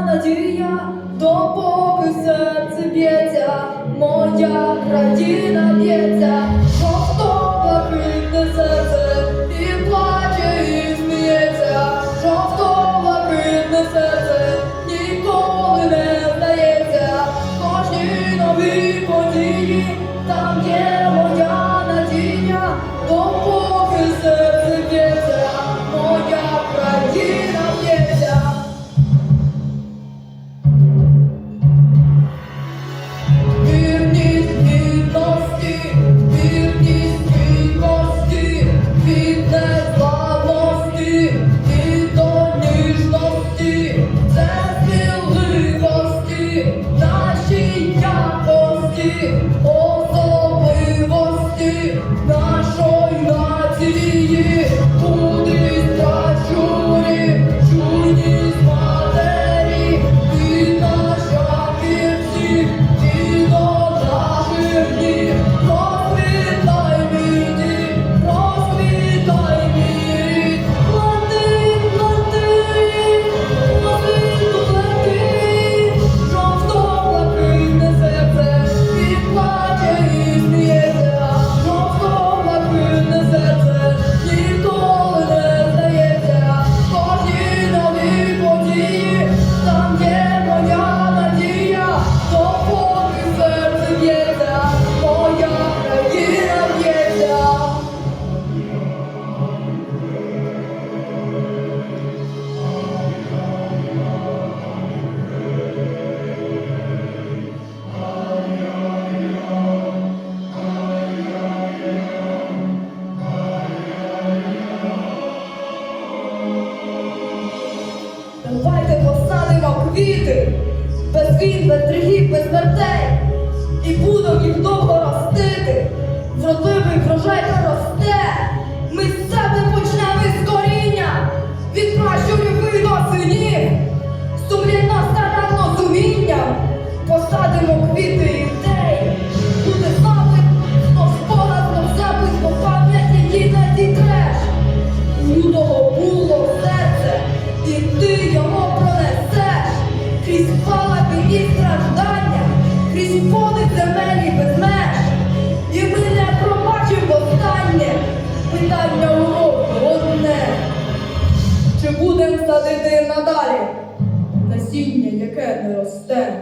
надія, допоки серце б'ється, моя країна б'ється, готова. квіти, без війн, без тригів, без смертей. І буду їх довго ростити, вродливий врожай росте. Ми земель без меж. І ми не пробачимо останнє питання уроку одне. Чи будемо садити надалі насіння, яке не росте?